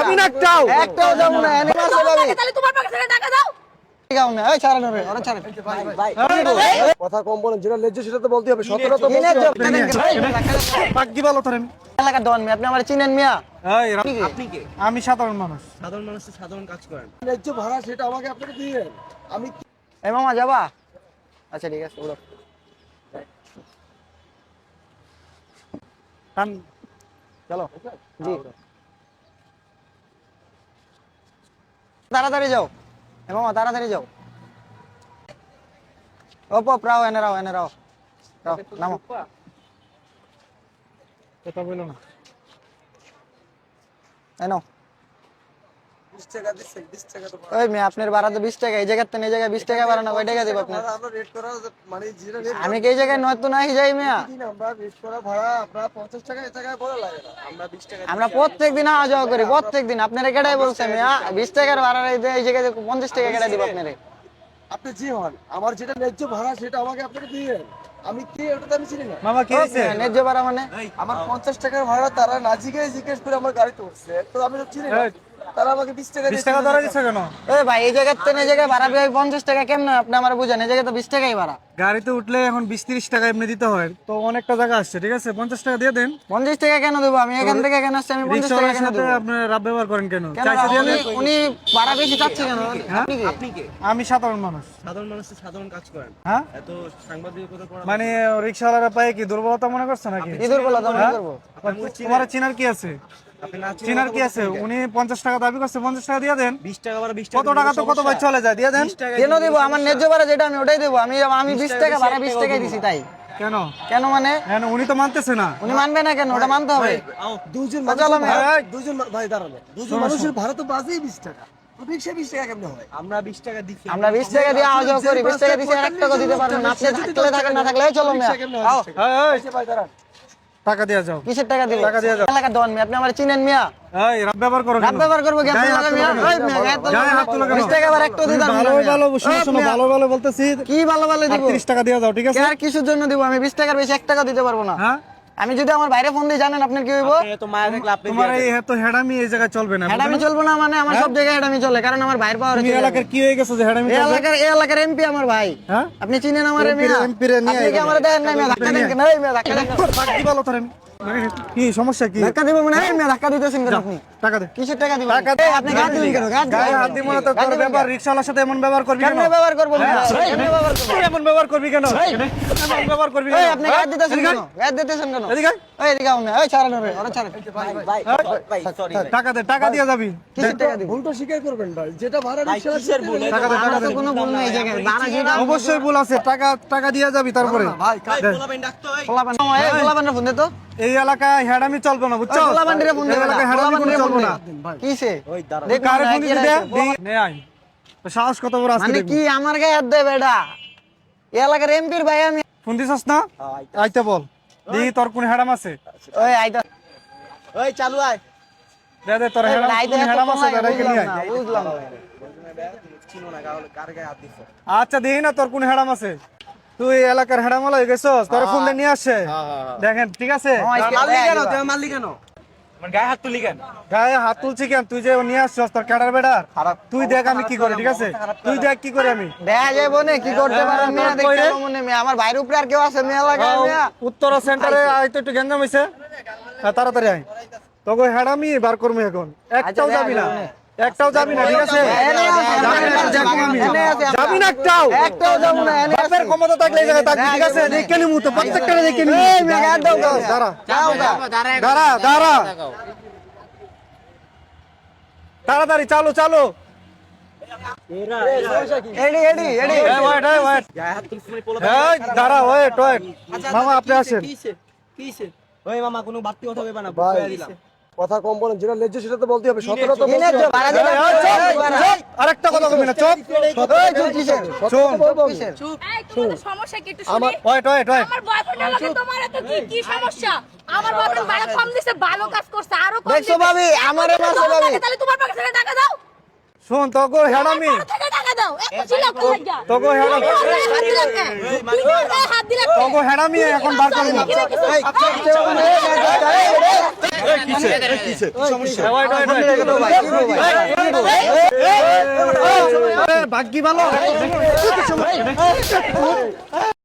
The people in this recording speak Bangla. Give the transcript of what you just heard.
যাবি না একটাও। একটাও যাব না এনে মাসে তাহলে তোমার পকেট থেকে টাকা দাও। গাও না এই ছাড়েন রে ওরা ছাড়েন কথা কম বলেন যেটা লেজ্জ সেটা তো বলতে হবে সতেরো তো কি নে বলতে হবে। পাক কি বলো তোর এলাকা দন মিয়া আপনি আমার চিনেন মিয়া? এই রা- আপনি কি? আমি সাধারণ মানুষ। ন্যায্য ভাড়া সেটা আমাকে আপনাকে দিয়ে আমি এই মামা যাবা? আচ্ছা ঠিক আছে উড়ো চলো জি। তাড়াতাড়ি যাও। এ মামা তাড়াতাড়ি যাও। ওপ ওপ রাও এনে রাও এনে রাও। রাও নামো। কথা বলো না। এনো বিশ টাকা দিচ্ছি বিশ টাকা তো ওই মেয়ে আপনার ভাড়া তো বিশ টাকা এই জায়গার তো এই জায়গায় বিশ টাকা ভাড়া না কয় টাকা দেবো আপনার। আমরা রেট করা মানে যেটা রেট আমি এই জায়গায় নয় তো নাই যাই মিয়া? আমরা রেট করা ভাড়া আপনার পঞ্চাশ টাকা এই টাকায় বলা লাগে না। আমরা বিশ টাকা আমরা প্রত্যেক দিন আওয়া যাওয়া করি প্রত্যেক দিন। আপনারা কেটাই বলছে মিয়া? বিশ টাকার ভাড়া এই- এই জায়গায় পঞ্চাশ টাকা কেটে দিব আপনারে। আপনি যে হন। আমার যেটা ন্যায্য ভাড়া সেটা আমাকে আপনাকে দিয়ে আমি কে ওটা তো আমি চিনি না। মামা কি হয়েছে ন্যায্য ভাড়া মানে? আমার পঞ্চাশ টাকার ভাড়া তারা না জিজ্ঞেস করে আমার গাড়িতে উঠছে। তো আমি তো চিনি না। তারা আমাকে বিশ টাকা বিশ দিয়ে টাকা ধরা দিচ্ছে কেন? ওই ভাই এই জায়গার তো এই জায়গায় ভাড়া ভাই পঞ্চাশ টাকা কেমন? আপনি আমার বুঝেন এই জায়গায় তো বিশ টাকাই ভাড়া। গাড়িতে উঠলে এখন বিশ তিরিশ টাকা এমনি দিতে হয়। তো অনেকটা জায়গা আসছে ঠিক আছে? পঞ্চাশ টাকা দিয়ে দেন। পঞ্চাশ টাকা কেন দেবো? আমি এখান থেকে কেন আসছি? আমি পঞ্চাশ টাকা কেন দেবো? আপনি রাব ব্যবহার করেন কেন? উনি ভাড়া বেশি চাচ্ছে কেন? হ্যাঁ? আপনি কি? আমি সাধারণ মানুষ। সাধারণ মানুষের সাধারণ কাজ করেন। হ্যাঁ? এত সাংবাদিকতা মানে রিক্সাওয়ালারা পায়ে কি দুর্বলতা মনে করছে নাকি? কি দুর্বল তো মনে করব? তোমার চিনার কি আছে? আপনি চিনার কি আছে? উনি পঞ্চাশ টাকা দাবি করছে পঞ্চাশ টাকা দিয়ে দেন। বিশ টাকা বিশ কত টাকা তো কত ভাই চলে যায়? দিয়ে দেন। কেন দেবো? আমার ন্যায্য ভাড়া যেটা আমি ওটাই দেবো। আমি আমি বিশ টাকা ভাড়া বিশ টাকাই দিছি তাই। কেন? কেন মানে? কেন? উনি তো মানতেছে না। উনি মানবে না কেন? ওটা মানতে হবে। দুজন দুজন ভাই। দাঁড়াল দুজন মানুষের ভাড়া তো বাজেই বিশ টাকা। তো রিক্সা বিশ টাকা কেমনে আমরা বিশ টাকা দিচ্ছি আমরা বিশ টাকা দিয়ে আওয়া যাওয়া করি। বিশ টাকা দিছি এক টাকা দিতে পারবেন না। থাকলে থাকেন না থাকলে এই চলো টাকা দিয়ে যাও। কিসের টাকা দিবে টাকা দিয়ে যাও। টাকা দন মিয়া আপনি আমার চিনেন মিয়া? এই রাব ব্যবহার করো কেন? ব্যবহার করব কি আপনি লাগা মিয়া? এই মিয়া গায়ে হাত তুলো কেন? বিশ টাকা আবার একটু দিতাম ভালো ভালো শুনো শুনো ভালো ভালো বলতেছি। কি ভালো ভালো দিব? তিরিশ টাকা দিয়ে যাও ঠিক আছে? আর কিছুর জন্য দিব আমি বিশ টাকার বেশি এক টাকা দিতে পারব না। হ্যাঁ? আমি যদি আমার বাইরে ফোন দিয়ে জানেন আপনার কি হইব? তোমার এই এত হেডামি এই জায়গায় চলবে না হেডামি চলবে না মানে আমার সব জায়গায় হেডামি চলে কারণ আমার ভাইয়ের পাওয়ার তুমি এলাকার কি হয়ে গেছে যে হেডামি এই চলবে? এলাকার এই এলাকার এমপি আমার ভাই। হ্যাঁ? আপনি চিনেন আমার এমপি এমপি রে নিয়ে আপনি কি। আমার দেখেন না আমি ধাক্কা দেন না এই ধাক্কা দেন। বলো তোর কি সমস্যা কি? ধাক্কা দিব মানে এই মেয়ে ধাক্কা দিতেছেন কেন আপনি? টাকা দে। কিসের টাকা দিবেন? টাকা এই, আপনি গাছ দিবেন কেন? গাছ গায়ে হাত দিব না তো তোর ব্যাপার রিকশাওয়ালার সাথে এমন ব্যবহার করবি কেন? ব্যবহার করব? ব্যবহার করব? এমন ব্যবহার করবি কেন? এমন ব্যবহার করবি কেন? আপনি গাছ দিতেছেন কেন? গাছ দিতেছেন কেন? এদিকে এদিকে আউন না এই ছাড়েন রে ওরা ছাড়েন। ভাই ভাই সরি টাকা দে টাকা দিয়ে যাবি। কিসের টাকা দিব? ভুলটা স্বীকার করবেন ভাই যেটা ভাড়া ভাই কিসের ভুল? টাকা দে টাকা দে। কোনো ভুল নেই এই জায়গায়। যেটা অবশ্যই ভুল আছে টাকা টাকা দিয়ে যাবি তারপরে। ভাই ভাই বলাবেন ডাকতো পোলাপান এই। পোলাপানের ফোন দে তো এই এলাকায় হেডামি চলবে না বুঝছ? এই এলাকায় হেডামি কোনো চলবে না। কিসে ওই দাঁড়া কারে ফোন দিতে? দে নে তো সাহস কত বড় আছে মানে কি আমার গায়ে হাত দেবে এটা এই এলাকার এমপির ভাই আমি। ফোন দিছস না? আইতে বল। দি তোর কোন হেডাম আছে? ওই আইতা। ওই চালু আয়। দে দে তোর হেডাম কোন হেডাম আছে? লাগে, বেটাকে নিয়ে বুঝলাম আয়। না, বুঝলাম না। চিনো না গাও কার গায়ে হাত দিছো। আচ্ছা দেখি না তোর কোন হেডাম আছে? তুই এলাকার হেডাম হলো গেছস তোর ফোন দিয়ে নিয়ে দেখেন ঠিক আছে? হ্যাঁ, মারলি কেন? তুই মারলি কেন? মানে গায়ে হাত তুলি কেন? গায়ে হাত তুলছি কেন? তুই যে নিয়ে আসছস তোর ক্যাডার বেডার? তুই দেখ আমি কি করি ঠিক আছে? তুই দেখ কি করি আমি। দেখা যায় বনে কি করতে পারে হ্যাঁ, মেয়ে? তোর দেখতে মনে মেয়ে? আমার ভাইয়ের উপরে আর কেউ আছে মেয়ে লাগায় মেয়ে? উত্তরা সেন্টারে আইতে একটু গেঞ্জাম হইছে। হ্যাঁ, তাড়াতাড়ি আয়। তোকে হেডামি বার করব এখন। একটাও যাবি না। একটাও যাবি না ঠিক আছে? যাবি না, একটাও। একটাও যাব না বাপের ক্ষমতা থাকলে এই জায়গায় থাকবি ঠিক আছে? দেখে নিমু তো প্রত্যেকটা দেখে নিমু। দাঁড়া যাও দাঁড়া দাঁড়া। তাড়াতাড়ি চালু চালু। দাঁড়া ওয়েট ওয়েট। মামা আপনি আসেন। ওই মামা কোনো বাড়তি কথা হবে না কথা কম বলেন যেটা লেজ্জ সেটা তো বলতে হবে সতেরো তো তো আরেকটা কথা না সমস্যা কি একটু ওয়েট ওয়েট ওয়েট আমার তোমার এত কি কি সমস্যা আমার বয়ফ্রেন্ড ভাড়া কম দিছে ভালো কাজ করছে আরও কম দেখছ ভাবি, আমারে মাসে ভাবি। তাহলে তোমার পকেট থেকে টাকা দাও শোন তোকে হেডামি আমার থেকে টাকা টাকা দাও এত ছিল কোন লাগা তোকে হেডা হাত দিলে কে তুই তোর গায়ে হাত দিলে কে তোকে হেডামি এখন বার করব ভাগ্যি ভালো